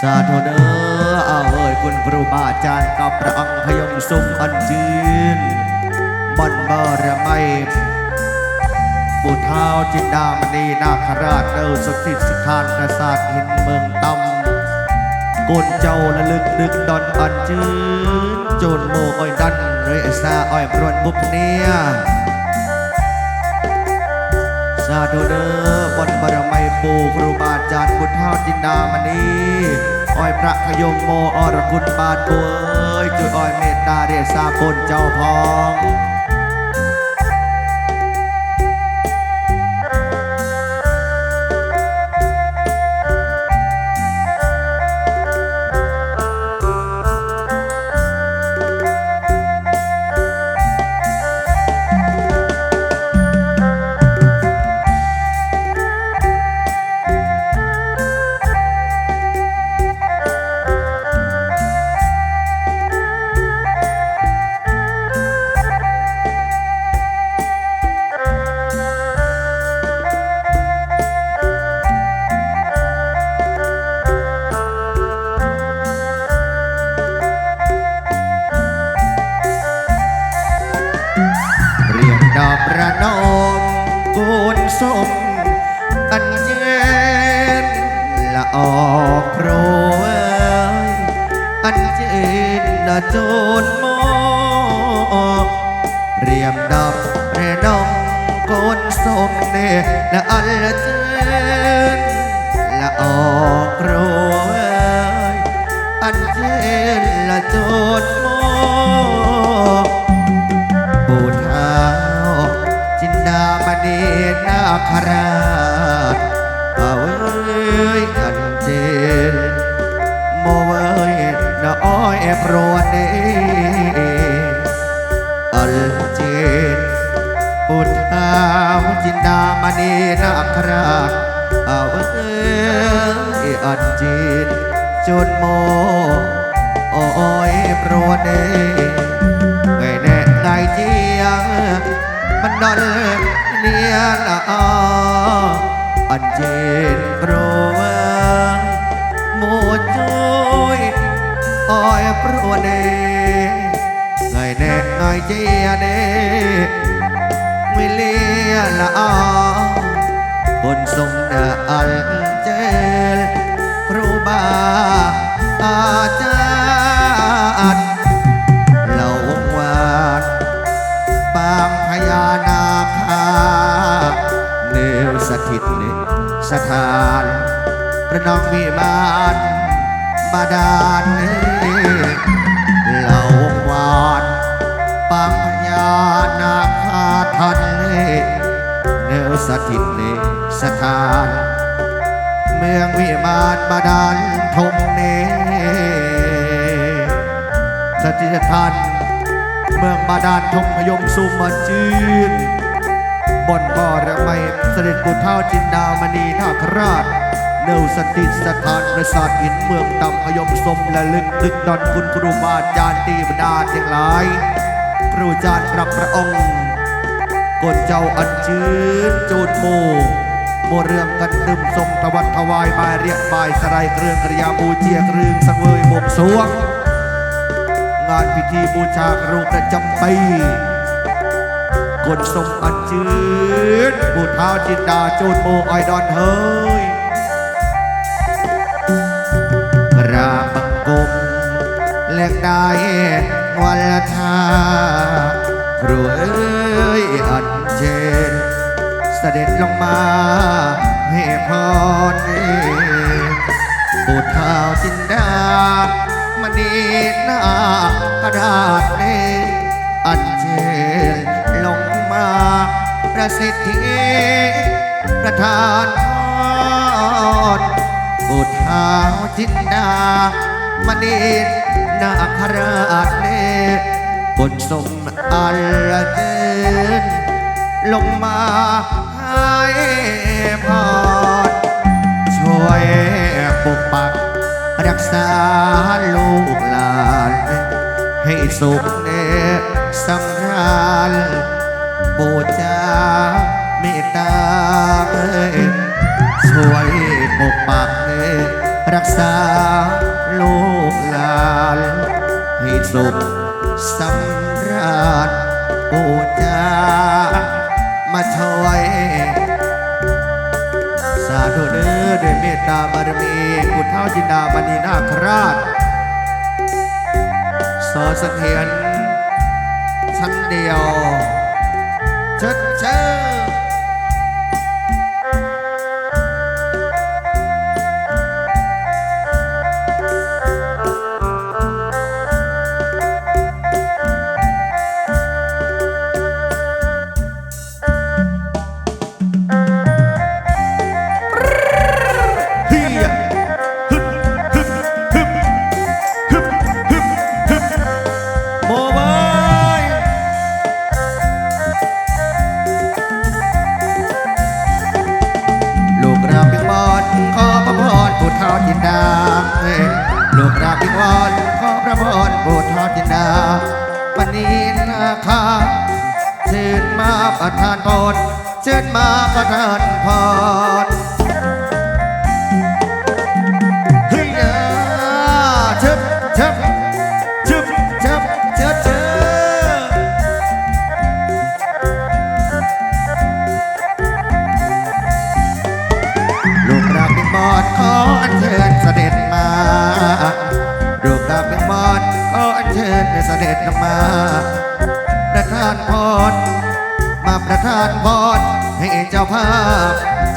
สาธุเด้อเอาเอ่ยคุณครูบาอาจารย์กับพระองค์พยมสุมอันยืนบอนบารไม่ปู่เท้าจินดามณีนาคราชเดิสถิตสถานกษัตริย์หินเมืองตำกนเจ้าละลึกดึกดอนอันจืนโจนโมอ้อยดันเรซาอ้อยปรวนบุกเนียสาธุเด้อบนบารมี ปู่ครูบาอาจารย์บุญเท่าจินดามณีอ้อยพระขยมโมอรคุณบาทบัวเอ้ยจุดอ้อยเมตตาเดชาคนเจ้าพอง ระนอมกุนสมอันเย็นละออกโปรยอันเย็นละจนมอกเรียมดอกประนอมกุนสมเนละอันละเจนละออกโปรยอันเย็นละจนมอ คราชเอาเอ้ยอันเจนโมเว้ยน้อยโปรดเดอันเจนปู่เท้าจินดามณีนาคราชเอาเอ้ยอันเจนจนโมโอ้ยโปรดเดไงแน่ไงเจียงมันดอน នាល្អអញ្ជើញប្រវងមួយជួយអើយព្រោះនេះថ្ងៃនេះថ្ងៃជានេះវិលាល្អបុនសុំដល់អល់ចេលព្រោះបា พระนองมีมานบาดาลเราวงวานปางญานาคาทันเนวสถิตในสถาน เมืองวิมานบาดาลทมเนสถิตทันเมืองบาดาลทงพยมสุมาจืนบนบ่อระไมเสด็จบุตรเท้าจินดามณีนาคราช เนวสติสถานประสาทหินเมืองดำพยมสมและลึกดึกดอนคุณครูบาอาจารย์ตีบดาทั้งหลาย ครูอาจารย์พระพระองค์กดเจ้าอันจืนจูดโมโมเรื่องกันดึมสมตวัดถวายบายเรียกบายสไรเครื่องกระยาบูเจียเครื่องสังเวยบวงสวง งานพิธีบูชาครูประจำปีกดสมอันจืนบูท้าจินดาจูดโมอ้อยดอนเฮย แลกได้วันละทารูเอ้ยอันเจนเสด็จลงมาให้พรปู่เท้าจินดามณีนาคระดาชเนอันเจนลงมาประสิทธิประทานพรปู่เท้าจินดามณี นาคราชเนบนสมอัลเจนลงมาให้พรช่วยปกปักรักษาลูกหลาน ให้สุขเนสำราญปูจาเมตตาเอ้ช่วยปกปักเน รักษาลูกหลานให้สุขสำราญปูจามาช่วยสาธุเด้อด้วยเมตตาบารมีกุเท้าจินดามณีนาคราช สอเสถียรชั้นเดียวเชิดเชิด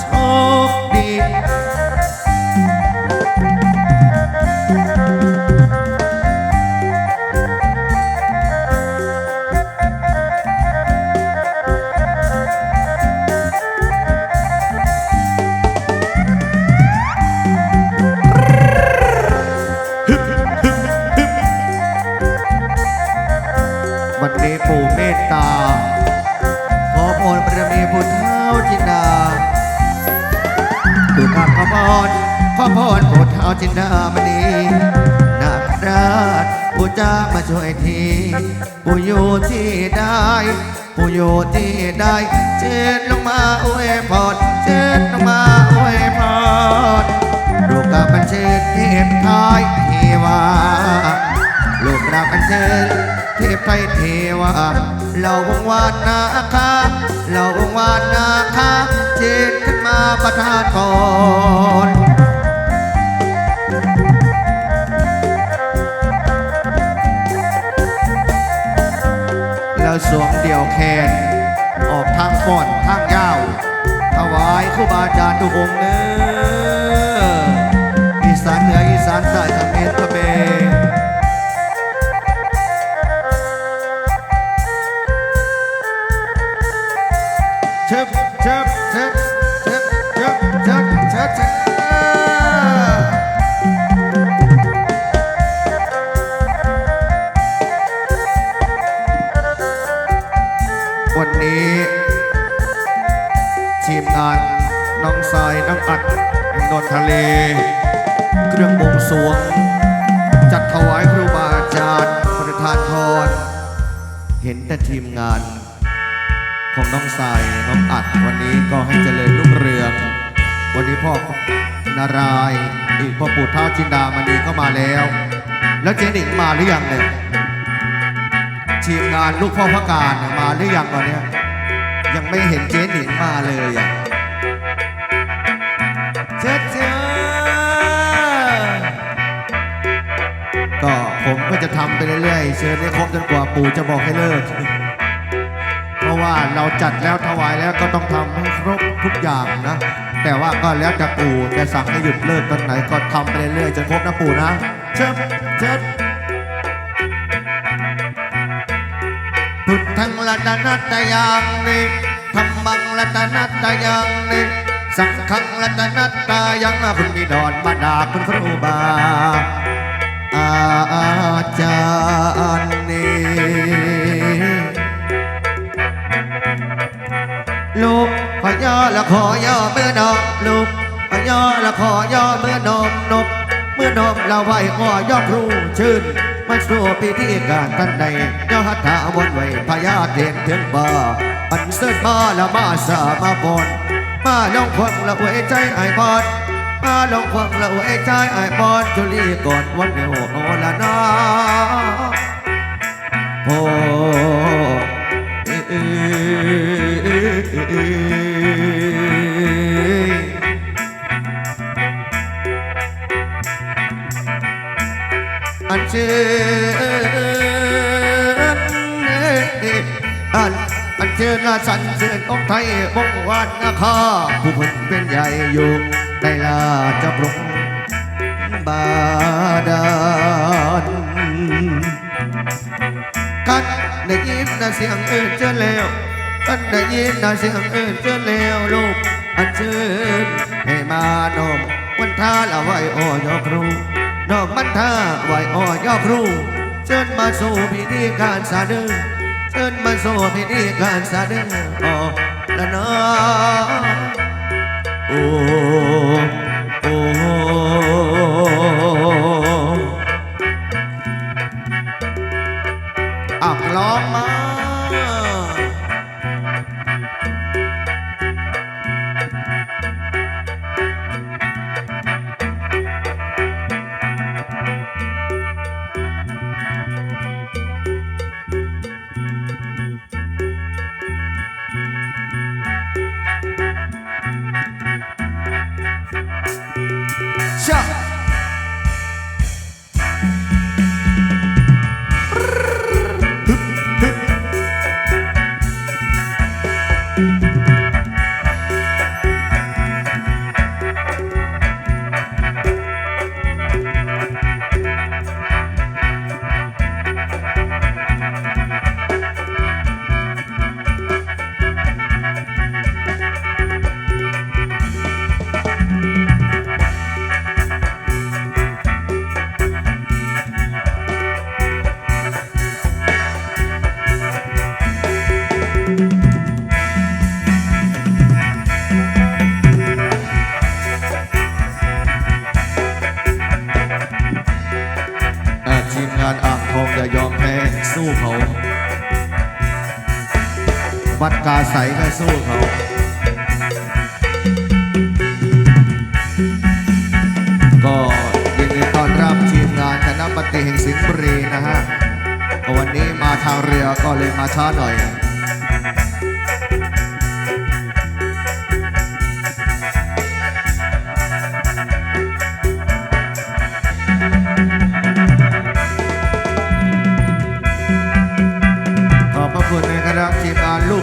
โชคดีวันนี้ปู่เมตตา ขอพรบารมีพุทธเท้าจินดา จินดามณีนาคราชผู้จ้ามาช่วยทีผู้อยู่ที่ได้ผู้อยู่ที่ได้เชิญลงมาอวยพรเชิญลงมาอวยพรลูกกับบัญเชิญเทพทยเทวาลูกรักอันเชิญเทพไทยเทวาเราวงวานนาคาเราวงวานนาคาเชิญขึ้นมาประทานพร ก่อนทางยาว ถวายครูบาอาจารย์ทุกองเนื้ออีสานเหนืออีสานใต้ทาเมนตะเบเชิบเชิบเชิบเชิบเชิบเชิบเชิบานน้องทรายน้องอัดนนทะเล เครื่องบวงสวง จัดถวายครูบาอาจารย์ประธานพรเห็นแต่ทีมงาน ของน้องทรายน้องอัดวันนี้ก็ให้เจริญรุ่งเรือง วันนี้พ่อนารายอีกพ่อปู่เท้าจินดามณีก็มาแล้ว แล้วเจนิงมาหรือยังเนี่ยทีมงานลูกพ่อพระการมาหรือยังวันเนี้ยยังไม่เห็นเจนิงมาเลยอะ ผมก็จะทำไปเรื่อยๆ เชิญให้ครบจนกว่าปู่จะบอกให้เลิก เพราะว่าเราจัดแล้วถวายแล้วก็ต้องทำให้ครบทุกอย่างนะ แต่ว่าก็แล้วแต่ปู่จะสั่งให้หยุดเลิกตอนไหนก็ทำไปเรื่อยๆจนครบนะปู่นะเชิบเชิบพุทธังรัตนัตยังนิธรรมังรัตนัตยังนิสังฆังรัตนัตยังนะคุณมีดอนบรรดาคุณครูบาอา จารย์นี่ลูกขอย่อละขอย่อเมื่อนมลูกขอย่อละขอย่อเมื่อนมนมเมื่อนมเราไหวขอย่อครูชื่นมาสู่พิธีการท่านใดย่อหัตถาวนไว้พญาเด่นถึงบ่าอันเสิร์มาละมาสามาบนมาลองควังละไว้ใจไอ้พอด มาลองฟังเราไอ้ชายไอ้บอลจุลีก่อนวันเดียวโอละนาโอ้เอ้ยเอ้ยเอ้ยเอ้ยอันเชิญอันอันเชิญอาสันเชิญองค์ไทยบงวันนาคาผู้คนเป็นใหญ่อยู่ ในลาจะปรุงบาดาลกันได้ยินนะเสียงเอื่นเจอแล้วกันได้ยินนะเสียงเอื่นเจอแล้วลูกอันเชิญให้มานมวันท่าละไหวอ้อยอครูนอกมันท่าไหวอ้อยอครูเชิญมาสู่พิธีการสาดึงเชิญมาสู่พิธีการสาดึงอ๋อละเนาะ โอ้โอ้อะร้องมา สก็สู้เขาก็ยินดีต้อนรับทีมงานคณะปฏิแห่งสิงห์บุรีนะฮะวันนี้มาทางเรือก็เลยมาช้าหน่อย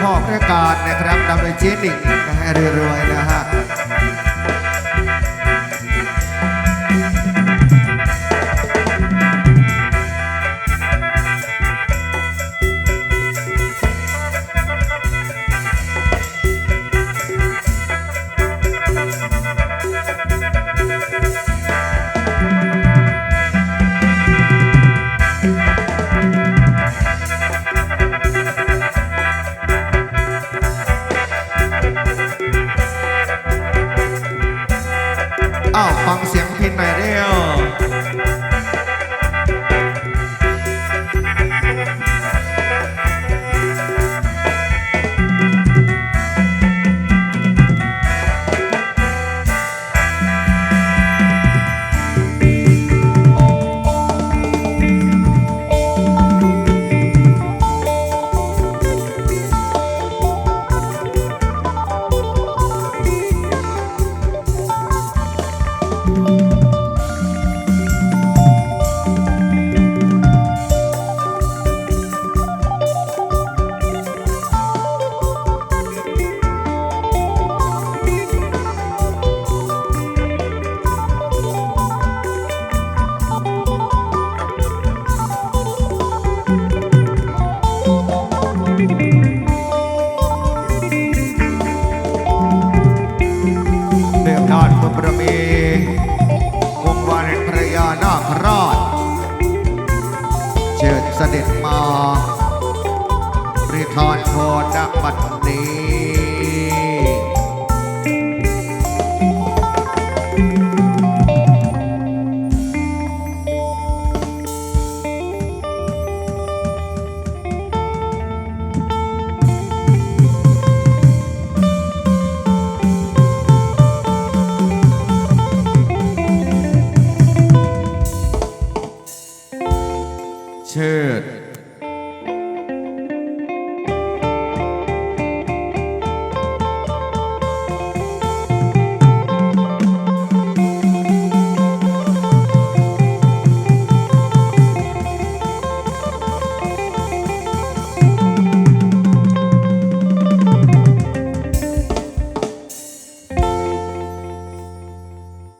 พ่อพระการนะครับนำโดยเจนิกนะฮะรวยๆนะฮะ เสด็จมาบริทอนพรณบัดนี้